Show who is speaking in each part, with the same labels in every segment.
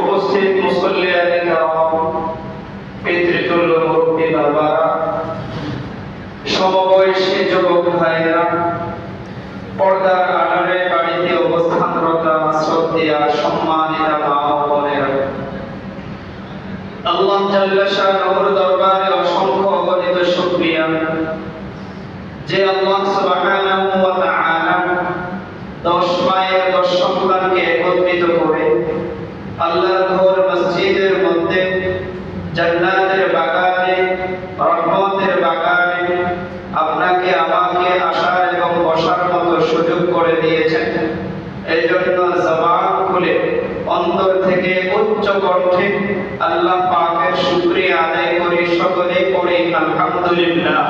Speaker 1: উপস্থিত মুসল্লিয়ান পিতৃতুল্য মুরব্বী বাবারা, সমবয়সী যুবক ভাইয়েরা, পর্দার আড়ালে বাড়িতে অবস্থানরত মা আল্লাহ দরবারে অসংখ্য অগণিত শুকরিয়া। যে আল্লাহ সুবহানাহু ওয়া তাআলা দশ মায়ের দশ সন্তানকে একত্রিত করে আল্লাহর ঘর মসজিদের মধ্যে জান্নাতের বাগানে রহমতের বাগানে আপনাকে আমাকে আসার এবং বসার মতো সুযোগ করে দিয়েছেন। এই জন্য জবান খুলে অন্তর থেকে উচ্চ কণ্ঠে আল্লাহ পাকের শুকরিয়া আদায় করি সকলে পড়ি, আলহামদুলিল্লাহ।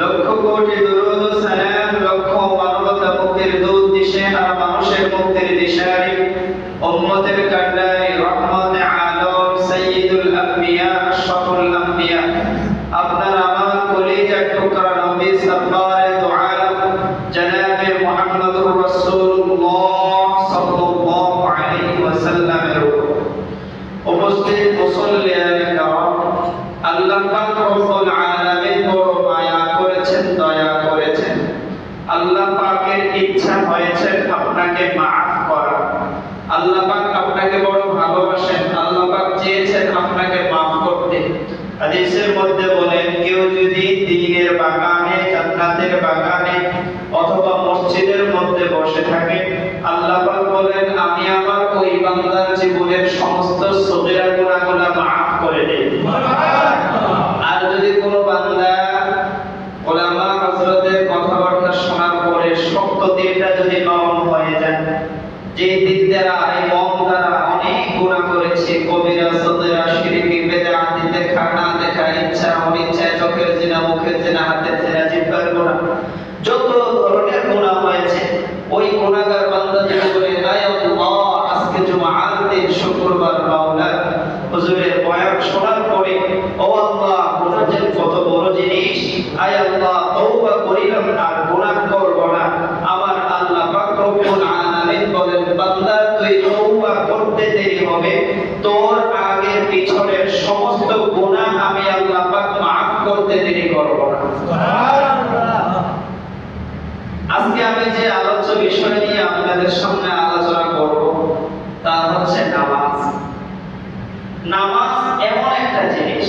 Speaker 1: লক্ষ কোটি দুরুদ সালাম, লক্ষ মানবতা মুক্তির দূত দিশে আর মানুষের মুক্তির দিশারি, উম্মতের আল্লাহ বলেন আমি আমার সমস্ত সগীরা গুনাহগুলো maaf করে দেই আর যদি কোনো বান্দা ওলামা হযরতের কথাবার্তা শোনার পরে শক্ত দিলটা যদি নরম হয়ে যায় যে দিল দ্বারা এই মন দ্বারা অনেক গুনাহ করেছে আর গুনাহ করব না আমার আল্লাহ পাক রব্বুল আলামিন বলেন বান্দা তুই তওবা করতে দেরি হবে তোর আগে পিছনের সমস্ত গুনাহ আমি আল্লাহ পাক maaf করতে দেরি করব না আজকে আমি যে আলোচ্য বিষয় নিয়ে আপনাদের সামনে আলোচনা করব তা হচ্ছে নামাজ নামাজ এমন একটা জিনিস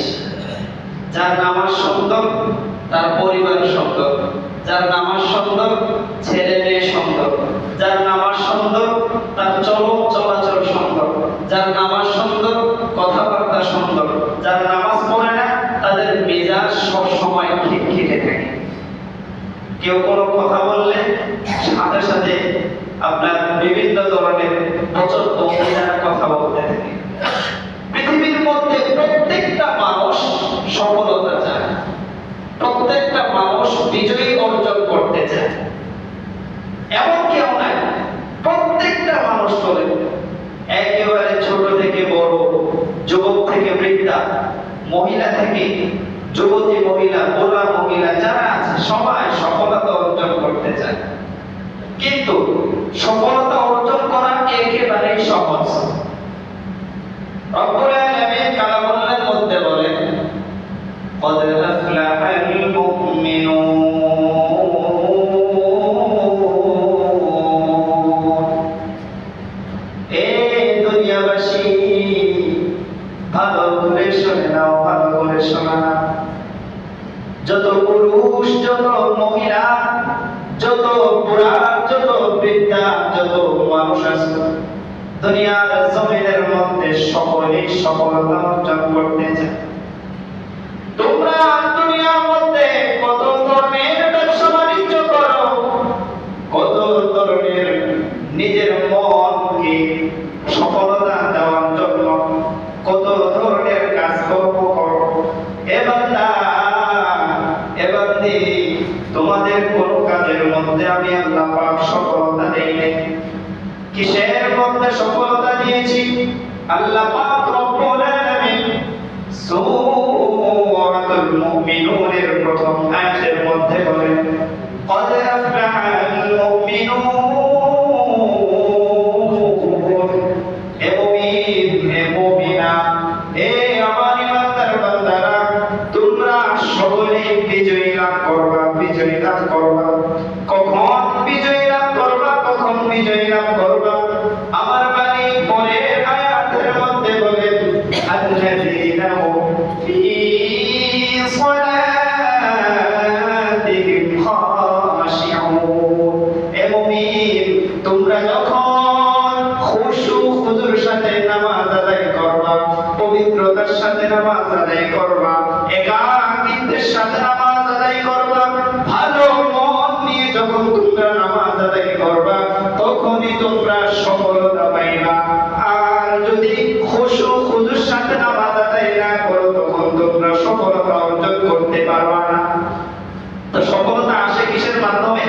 Speaker 1: যার নামাজ সুন্দর তার পরিবার সুন্দর যার নামাজ সুন্দর ছেলে মেয়ে সুন্দর যার নামাজ সুন্দর তার চলন চলাচল সুন্দর যার নামাজ সুন্দর কথাবার্তা সুন্দর যার নামাজ পড়ে না, তাদের মেজাজ সব সময় খিটখিটে থাকে। কেউ কোনো কথা বললে সাথে সাথে আপনার বিভিন্ন ধরনের বচন দ্বারা কথা বলতে থাকে পৃথিবীর মধ্যে প্রত্যেকটা মানুষ সফলতা চায় প্রত্যেকটা মানুষ বিজয়ী অর্জন করতে চায়। এমন কেউ নাই প্রত্যেকটা মানুষ করে একেবারে ছোট থেকে বড়, যুবক থেকে বৃদ্ধা, মহিলা থেকে যুবতী মহিলা বোলা মহিলা, যারা আছে, সবাই সফলতা অর্জন করতে চায়। কিন্তু সফলতা যত পুরুষ, যত মহিলা, যত বুড়া যত বৃদ্ধা যত মানুষ আছে, দুনিয়ার জমিনের মধ্যে সকলেই সফলতা অর্জন করতে চায়। তোমরা দুনিয়ার মধ্যে কত ধরনের লাভ করবা। কখন বিজয় লাভ করবা, কখন বিজয় লাভ করবা। আমার বাণী পরে আয়াতের মধ্যে বলেন তোমরা যখন খুশু সাথে নামাজ আদায় করবা, পবিত্রতার সাথে নামাজ আদায় করবা আদায় করবা, তখনই তোমরা সফলতা পাইবা। আর যদি খুশু হুজুর সাথে নামাজ আদায় না করো, তখন তোমরা সফলতা অর্জন করতে পারবা না। তো সফলতা আসে কিসের মাধ্যমে?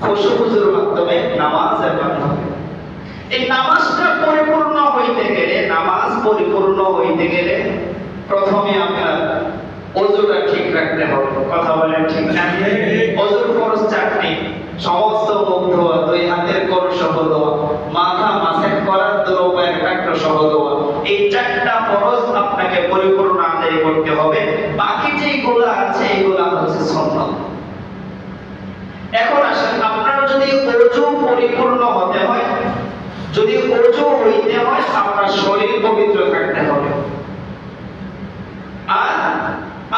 Speaker 1: খুশু হুজুর মাধ্যমে, নামাজের মাধ্যমে। এই নামাজটা পরিপূর্ণ হইতে গেলে, নামাজ পরিপূর্ণ হইতে গেলে প্রথমে আপনার অজুটা ঠিক রাখতে হবে। কথা বলেন ঠিক না অজুর ফরজ চারটি সমস্ত মুখ দুই হাতের কর সহ মাথা মাসে করার দুরূপায়ের ট্রাক্টর সহ ধোয়া এই চারটা ফরজ আপনাকে পরিপূর্ণ আদায় করতে হবে। বাকি যেগুলো আছে, এগুলো হচ্ছে সুন্নাত। এখন আসেন, আপনার যদি অজু পরিপূর্ণ হতে হয়, যদি অজু হইতে হয়, আপনার শরীর পবিত্র থাকতে হবে। আর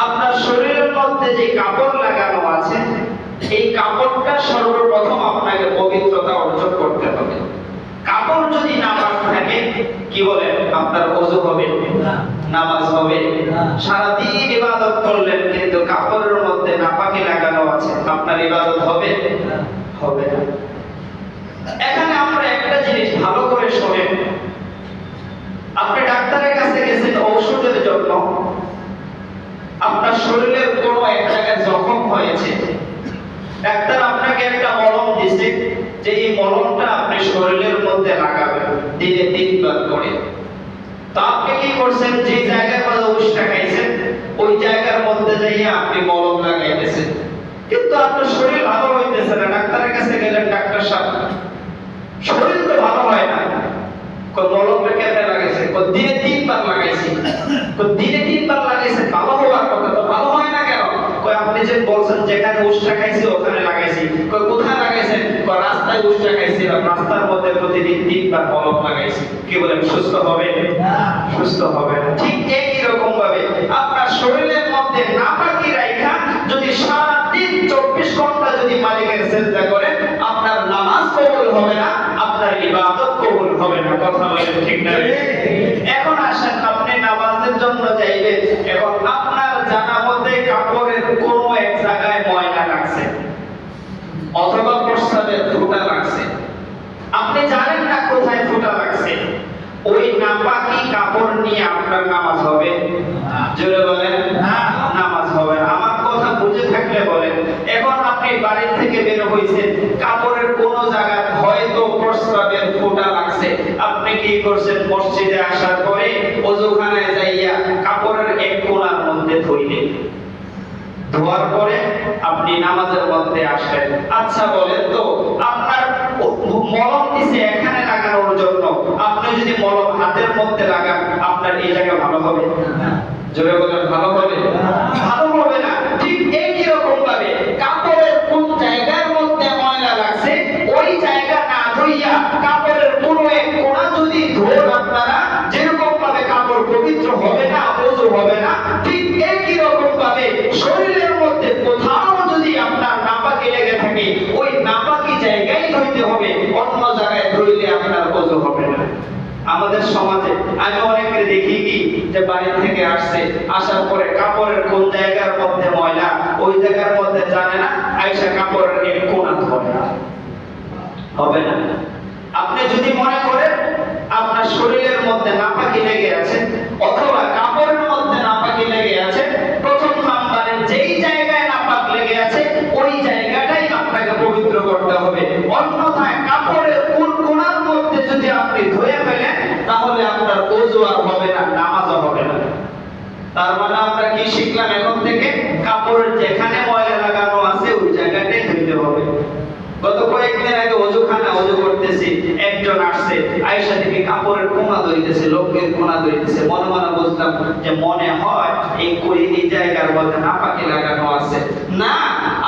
Speaker 1: আপনার শরীরের মধ্যে যে কাপড় লাগানো আছে এই কাপড়টা সর্বপ্রথম আপনাকে পবিত্রতা অর্জন করতে হবে। কাপড় যদি নামাজ থাকে কি বলেন? আপনার অজু হবে? নামাজ হবে? সারাদিন ইবাদত করলেন কিন্তু কাপড়ের মধ্যে নাপাকি লাগানো আছে। আপনার ইবাদত হবে? হবে না। এখানে আমরা একটা জিনিস ভালো করে শোনেন। আপনি ডাক্তারের কাছে গেছেন ঔষধের জন্য। আপনার শরীরের কোনো এক জায়গায় জখম হয়েছে। ডাক্তার আপনাকে একটা মলম দিছে, যে এই মলমটা আপনি শরীরের মধ্যে লাগাবেন, দিনে তিনবার করে। তো আপনি কি করছেন? যে জায়গায় মধ্যে উষ্টা খাইছেন, ওই জায়গার মধ্যে যাইয়া আপনি মলম লাগাইতেছেন কিন্তু আপনার শরীর ভালো হইতেছে না, ডাক্তারের কাছে গেলেন ডাক্তার সাহেব। শরীর তো ভালো হয় না। মলমটা কেমনে লাগাইছে দিনে তিনবার লাগাইছি। দিনে তিনবার লাগাইছে ভালো হওয়ার কথা তো ভালো হয় না কেন কই আপনি যে বলছেন যেখানে উষ্টা খাইছি ওখানে লাগাইছি কই কোথায় লাগাইছেন কই রাস্তায় উষ্টা খাইছি রাস্তার মধ্যে প্রতিদিন তিনবার মলম লাগাইছি। কি বলেন সুস্থ হবে? সুস্থ হবে না। ঠিক একই রকম ভাবে আপনার শরীরের মধ্যে নাপাকি রাইখা যদি সারা দিন চব্বিশ ঘণ্টা যদি মালিকের চেষ্টা করেন আপনার নামাজ কবুল হবে না আপনার ইবাদত কবুল হবে না। কথা বলেন ঠিক না এখন আসেন আপনি নামাজের জন্য যাইবেন এখন আপনার জানা মতে কাপড়ের কোনো এক জায়গায় ময়লা লাগছে অথবা প্রস্রাবের ফুটা লাগছে আপনি জানেন না কোথায় ফুটা লাগছে ওই নাপাকি কাপড় নিয়ে আপনার নামাজ হবে? জোরে বলেন। নামাজ হবে আমার কথা বুঝে থাকলে বলেন। এখন আপনি বাড়ি থেকে বের হইছেন, কাপড়ের কোন জায়গায় হয়তো প্রস্রাবের ফোঁটা লাগছে। আপনি কি করছেন? মসজিদে আসার পরে ওজুখানায় যাইয়া কাপড়ের এক কোণার মধ্যে ধুইলেন ধোয়ার পরে আপনি নামাজের মধ্যে আসলেন। আচ্ছা বলেন তো, আপনার মলম দিছে এখানে লাগানোর জন্য আপনি যদি মলম হাতের মধ্যে লাগান আপনার এই জায়গা ভালো হবে? জোরে বলেন ভালো হবে? ভালো আমি দেখি কি, যে বাড়ি থেকে আসছে, আসার পরে কাপড়ের কোন জায়গার মধ্যে ময়লা, ওই জায়গার মধ্যে জানে না, আইসা কাপড়ের এক কোনা ধরে হবে না। আপনি যদি মনে করেন, আপনার শরীরের মধ্যে নাপাকি লেগে আছে, অথবা বলতেছি, একজন আসছে আয়সা থেকে কাপড়ের কোনা ধরিতেছে, লোকের কোনা ধরিতেছে। মনে মনে বুঝলাম যে মনে হয় এই কই এই জায়গার মধ্যে নাপাকি লাগানো আছে। না,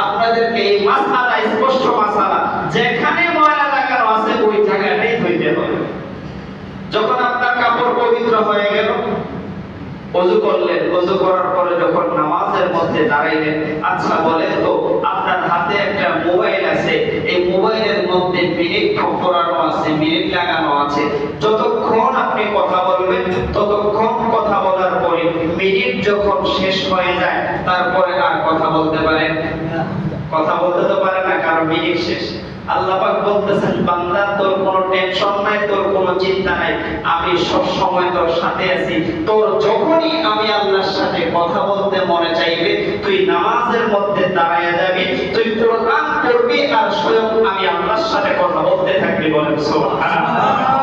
Speaker 1: আপনাদেরকে এই মাসালা স্পষ্ট মাসালা যেখানে ময়লা লাগানো আছে, ওই জায়গাটাই ধুইতে হবে। যখন আপনার কাপড় পবিত্র হয়ে গেল, অজু করলেন, অজু করার পরে যখন নামাজের মধ্যে দাঁড়াইলেন আচ্ছা বলেন তো হাতে একটা মোবাইল আছে, এই মোবাইলের মধ্যে মিনিট করানো আছে, মিনিট লাগানো আছে। যতক্ষণ আপনি কথা বলবেন, ততক্ষণ কথা বলার পরে মিনিট যখন শেষ হয়ে যায়, তারপরে আর কথা বলতে পারেন কথা বলতে তো পারে না, কারণ মিনিট শেষ। আল্লাহ পাক বলতেছেন, বান্দা, তোর কোনো টেনশন নাই, তোর কোনো চিন্তা নাই। আমি সব সময় তোর সাথে আছি। তোর যখনই আমি আল্লাহর সাথে কথা বলতে মনে চাইবে, তুই নামাজের মধ্যে দাঁড়ায় যাবি চরিত্রবান করবি আর স্বয়ং আমি আল্লাহর সাথে কথা বলতে থাকবি বলেন সোহান